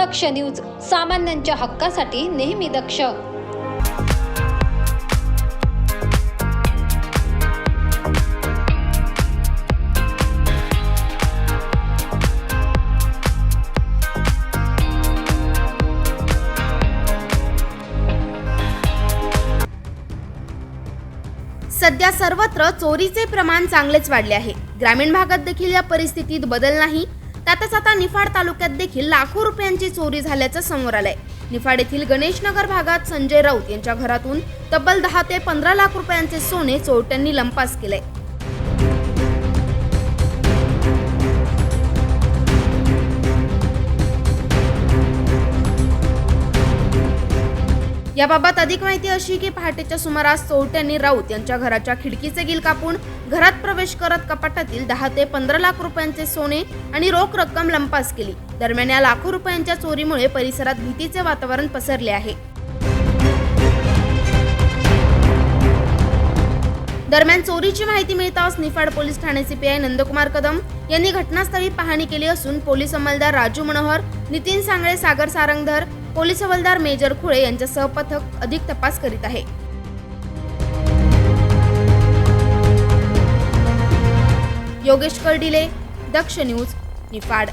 दक्ष news सामान्यांच्या हक्कासाठी नेहमी दक्ष. सध्या सर्वत्र चोरीचे प्रमाण चांगलेच वाढले आहे. ग्रामीण भागात देखील या परिस्थितीत बदल नाही त्यातच आता निफाड तालुक्यात देखील लाखो रुपयांची चोरी झाल्याचं समोर आलंय. निफाड येथील गणेशनगर भागात संजय राऊत यांच्या घरातून तब्बल दहा ते पंधरा लाख रुपयांचे सोने चोरट्यांनी लंपास केलंय. याबाबत अधिक माहिती अशी की पहाटेच्या सुमारास चोरट्यांनी राऊत यांच्या घराच्या खिडकीचे गिल कापून घरात प्रवेश करत कपाटातील दहा ते पंधरा लाख रुपयांचे सोने आणि रोख रक्कम लंपास केली. दरम्यान या लाखो रुपयांच्या चोरीमुळे परिसरात भीतीचे वातावरण पसरले आहे. दरम्यान चोरीची माहिती मिळताच निफाड पोलीस ठाणे सीपीआय नंदकुमार कदम यांनी घटनास्थळी पाहणी केली असून पोलीस अंमलदार राजू मनोहर नितीन सांगळे सागर सारंगधर पोलीस हवालदार मेजर खुळे यांच्यासह पथक अधिक तपास करीत आहे. योगेश कर्डिले दक्ष न्यूज निफाड.